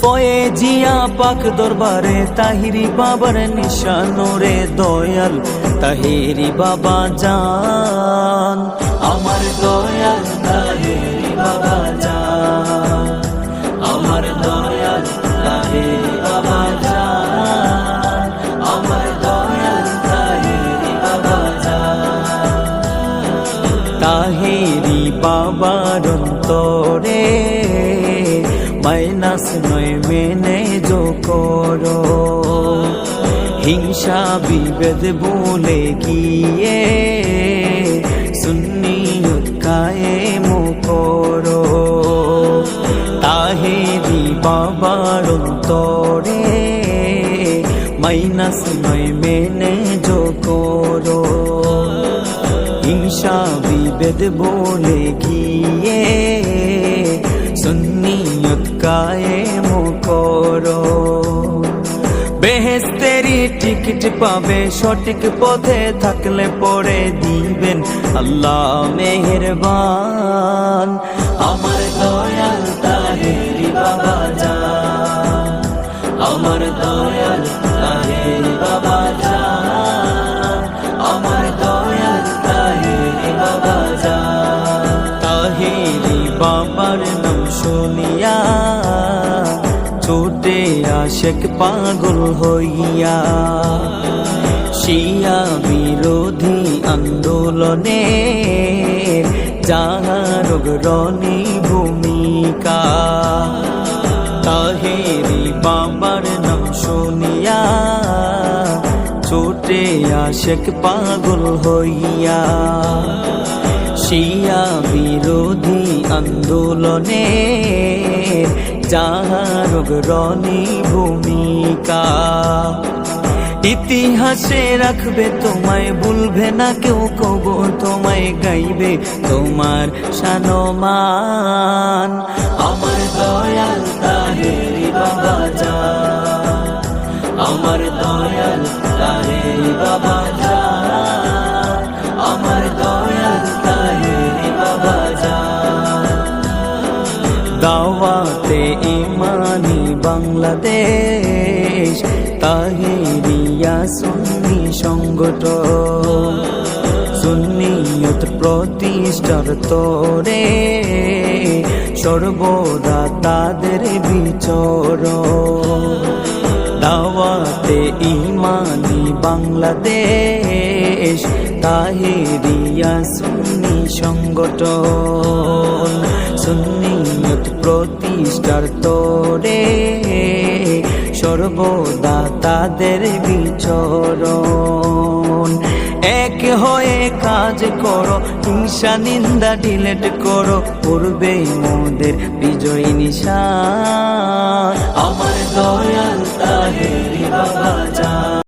ফয়ে জিয়া পাক দরবারে, তাহিরি বাবার নিশানোরে দয়াল, তাহিরি বাবা জান। আমার দয়াল, তাহিরি বাবা বাবা বাবার অন্তরে মাইনাস নয় মেনে যো করো। হিংসা বিভেদ বলে গিয়ে সুন্নিয়ত কায়েম করো। তাহেরি বাবার অন্তরে মাইনাস নয় মেনে যো করো। হিংসা বিভেদ বলে গিয়ে বেহেস্তেরি টিকিট পাবে সঠিক পথে থাকলে পরে দিবেন আল্লাহ মেহেরবান। আমার দয়াল তাহেরি বাবা আমার দয়াল তাহেরি বাবা আমার দয়াল তাহেরি বাবা জান। তাহেরি বাবার নাম শুনিয়া আশেক পাগল হইয়া, শিয়া বিরোধী আন্দোলনে যাহার রণী ভূমিকা তাহেরি বাবার নাম শুনিয়া ছোটে আশেক পাগল হইয়া, শিয়া বিরোধী আন্দোলনে যাহার রণী ভূমিকা। ইতিহাসে রাখবে তোমায়, ভুলবে না কেউ কব তোমায় গাইবে তোমার সানমান। আমার দয়াল তাহেরি বাবা আমার দয়াল তাহেরি বাবা ইমানি বাংলাদেশ, তাহেরিয়া সুন্নি সংগঠন, সুন্নিয়ত প্রতিষ্ঠার তোরে সর্বদা তাদের বিচর দাওয়াতে ইমানি বাংলাদেশ, তাহেরিয়া সুন্নি সংগঠন সুন্নিয়ত প্রতিষ্ঠার তোরে, সর্বদা তাদের বিচরণ। এক হয়ে কাজ করো, হিংসা নিন্দা ডিলেট করো পূর্বে মোদের বিজয় নিশান। আমার দয়া